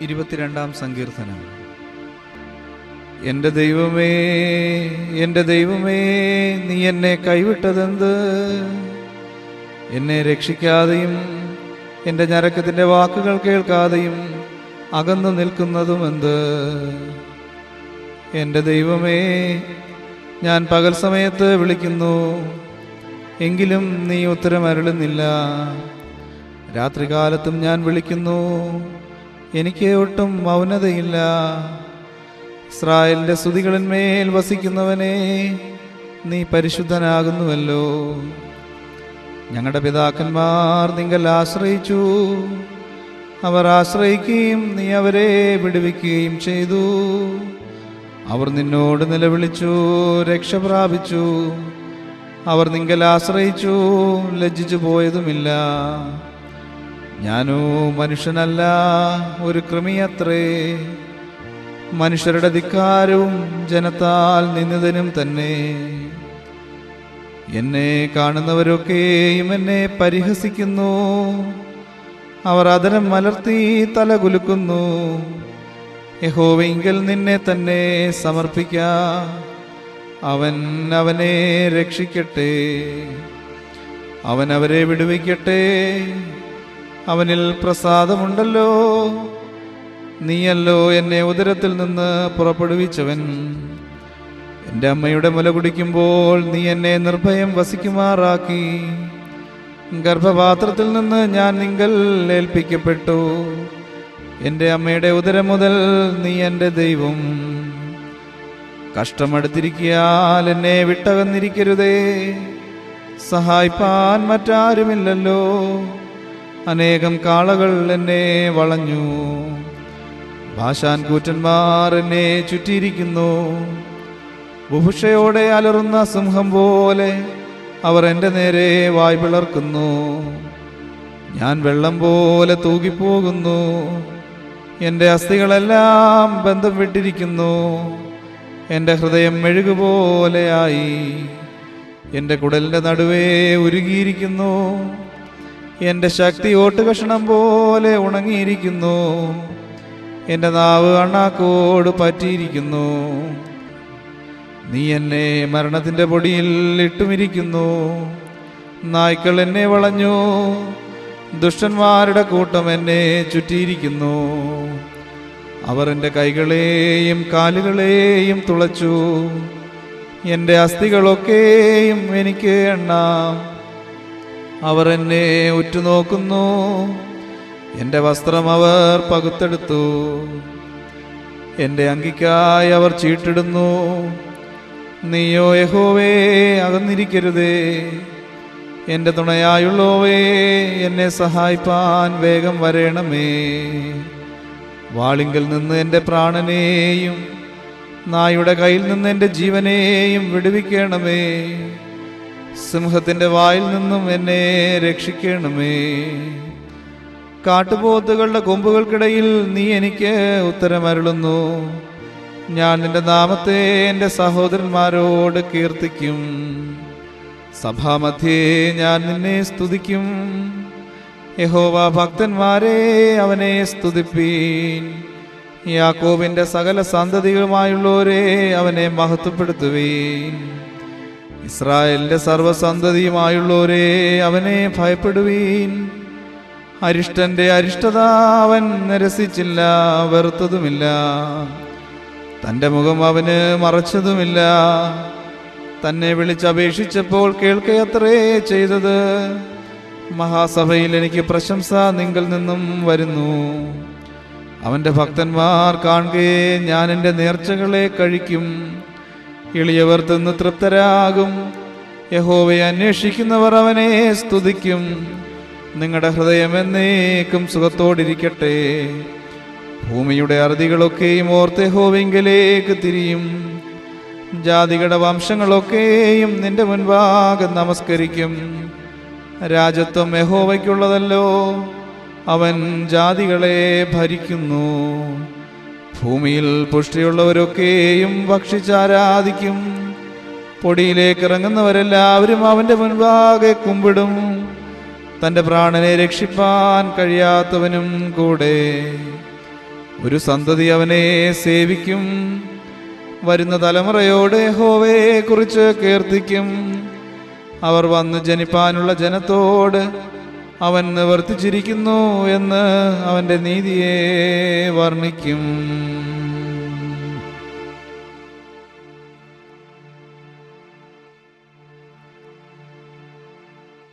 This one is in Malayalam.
ഇരുപത്തിരണ്ടാം സങ്കീർത്തനം. എന്റെ ദൈവമേ എന്റെ ദൈവമേ നീ എന്നെ കൈവിട്ടതെന്ത്? എന്നെ രക്ഷിക്കാതെയും എന്റെ ഞരക്കത്തിന്റെ വാക്കുകൾ കേൾക്കാതെയും അകന്നു നിൽക്കുന്നതും എന്ത്? എന്റെ ദൈവമേ ഞാൻ പകൽ സമയത്ത് വിളിക്കുന്നു. എങ്കിലും നീ ഉത്തരമരളുന്നില്ല. രാത്രികാലത്തും ഞാൻ വിളിക്കുന്നു. എനിക്ക് ഒട്ടും മൗനതയില്ല. ഇസ്രായേലിന്റെ സ്തുതികളിന്മേൽ വസിക്കുന്നവനെ നീ പരിശുദ്ധനാകുന്നുവല്ലോ. ഞങ്ങളുടെ പിതാക്കന്മാർ നിങ്ങൾ ആശ്രയിച്ചു. അവർ ആശ്രയിക്കുകയും നീ അവരെ വിടുവിക്കുകയും ചെയ്തു. അവർ നിന്നോട് നിലവിളിച്ചു രക്ഷ പ്രാപിച്ചു. അവർ നിങ്ങൾ ആശ്രയിച്ചു ലജ്ജിച്ചു പോയതുമില്ല ഞാനോ മനുഷ്യനല്ല ഒരു കൃമിയത്രേ മനുഷ്യരുടെ ധിക്കാരവും ജനത്താൽ നിന്നതിനും തന്നെ. എന്നെ കാണുന്നവരൊക്കെയും എന്നെ പരിഹസിക്കുന്നു. അവർ അതരം മലർത്തി തലകുലുക്കുന്നു. യഹോവെങ്കിൽ നിന്നെ തന്നെ സമർപ്പിക്ക. അവൻ അവനെ രക്ഷിക്കട്ടെ. അവൻ അവരെ വിടുവിക്കട്ടെ. അവനിൽ പ്രസാദമുണ്ടല്ലോ. നീയല്ലോ എന്നെ ഉദരത്തിൽ നിന്ന് പുറപ്പെടുവിച്ചവൻ. എന്റെ അമ്മയുടെ മുല കുടിക്കുമ്പോൾ നീ എന്നെ നിർഭയം വസിക്കുമാറാക്കി. ഗർഭപാത്രത്തിൽ നിന്ന് ഞാൻ നിങ്ങൾ ഏൽപ്പിക്കപ്പെട്ടു. എന്റെ അമ്മയുടെ ഉദരം മുതൽ നീ എന്റെ ദൈവം. കഷ്ടമെടുത്തിരിക്കിയാൽ എന്നെ വിട്ടകന്നിരിക്കരുതേ. സഹായിപ്പാൻ മറ്റാരുമില്ലല്ലോ. അനേകം കാളകൾ എന്നെ വളഞ്ഞു. ഭാഷാൻ കൂറ്റന്മാർ എന്നെ ചുറ്റിയിരിക്കുന്നു. ബുഭുഷയോടെ അലറുന്ന സിംഹം പോലെ അവർ എന്റെ നേരെ വായ് പിളർക്കുന്നു. ഞാൻ വെള്ളം പോലെ തൂകിപ്പോകുന്നു. എന്റെ അസ്ഥികളെല്ലാം ബന്ധം വിട്ടിരിക്കുന്നു. എന്റെ ഹൃദയം മെഴുകുപോലെയായി എന്റെ കുടലിന്റെ നടുവേ ഉരുകിയിരിക്കുന്നു. എന്റെ ശക്തി ഓട്ടുകഷണം പോലെ ഉണങ്ങിയിരിക്കുന്നു. എന്റെ നാവ് അണ്ണാക്കോട് പറ്റിയിരിക്കുന്നു. നീ എന്നെ മരണത്തിന്റെ പൊടിയിൽ ഇട്ടുമിരിക്കുന്നു. നായ്ക്കൾ എന്നെ വളഞ്ഞു. ദുഷ്ടന്മാരുടെ കൂട്ടം എന്നെ ചുറ്റിയിരിക്കുന്നു. അവർ എന്റെ കൈകളെയും കാലുകളെയും തുളച്ചു. എന്റെ അസ്ഥികളൊക്കെയും എനിക്ക് എണ്ണാം. അവർ എന്നെ ഉറ്റുനോക്കുന്നു. എന്റെ വസ്ത്രം അവർ പകുത്തെടുത്തു. എന്റെ അങ്കിക്കായി അവർ ചീട്ടിടുന്നു. നീയോ യഹോവേ അകന്നിരിക്കരുതേ. എന്റെ തുണയായുള്ളോവേ എന്നെ സഹായിപ്പാൻ വേഗം വരേണമേ. വാളിങ്കിൽ നിന്ന് എന്റെ പ്രാണനെയും നായുടെ കയ്യിൽ നിന്ന് എന്റെ ജീവനെയും വിടുവിക്കണമേ. സിംഹത്തിന്റെ വായിൽ നിന്നും എന്നെ രക്ഷിക്കണമേ. കാട്ടുപോത്തുകളുടെ കൊമ്പുകൾക്കിടയിൽ നീ എനിക്ക് ഉത്തരമരുളുന്നു. ഞാൻ നിന്റെ നാമത്തെ എന്റെ സഹോദരന്മാരോട് കീർത്തിക്കും. സഭാമധ്യേ ഞാൻ നിന്നെ സ്തുതിക്കും. യഹോവ ഭക്തന്മാരെ അവനെ സ്തുതിപ്പീൻ. യാക്കോവിന്റെ സകല സന്തതികളുമായുള്ളവരെ അവനെ മഹത്വപ്പെടുത്തുവീൻ. ഇസ്രായേലിന്റെ സർവസന്തതിയുമായുള്ളവരെ അവനെ ഭയപ്പെടുവീൻ. അരിഷ്ടന്റെ അരിഷ്ടത അവൻ നിരസിച്ചില്ല വെറുത്തതുമില്ല. തന്റെ മുഖം അവന് മറച്ചതുമില്ല. തന്നെ വിളിച്ചപേക്ഷിച്ചപ്പോൾ കേൾക്കയത്രേ ചെയ്തത്. മഹാസഭയിൽ എനിക്ക് പ്രശംസ നിങ്കിൽ നിന്നും വരുന്നു. അവന്റെ ഭക്തന്മാർ കാണുകയെ ഞാൻ എന്റെ നേർച്ചകളെ കഴിക്കും. എളിയവർ തിന്ന് തൃപ്തരാകും. യഹോവയെ അന്വേഷിക്കുന്നവർ അവനെ സ്തുതിക്കും. നിങ്ങളുടെ ഹൃദയം എന്നേക്കും സുഖത്തോടിരിക്കട്ടെ. ഭൂമിയുടെ അറുതികളൊക്കെയും ഓർത്ത് യഹോവെങ്കിലേക്ക് തിരിയും. ജാതികളുടെ വംശങ്ങളൊക്കെയും നിന്റെ മുൻപാകെ നമസ്കരിക്കും. രാജത്വം യഹോവയ്ക്കുള്ളതല്ലോ. അവൻ ജാതികളെ ഭരിക്കുന്നു. ഭൂമിയിൽ പുഷ്ടിയുള്ളവരൊക്കെയും ഭക്ഷിച്ചാരാധിക്കും. പൊടിയിലേക്ക് ഇറങ്ങുന്നവരെല്ലാവരും അവന്റെ മുൻപാകെ കുമ്പിടും. തന്റെ പ്രാണനെ രക്ഷിപ്പാൻ കഴിയാത്തവനും കൂടെ. ഒരു സന്തതി അവനെ സേവിക്കും. വരുന്ന തലമുറയോടെ ഹോവയെ കുറിച്ച് കീർത്തിക്കും. അവർ വന്ന് ജനിപ്പാനുള്ള ജനത്തോട് അവൻ നിവർത്തിച്ചിരിക്കുന്നു എന്ന് അവന്റെ നീതിയെ വർണിക്കും.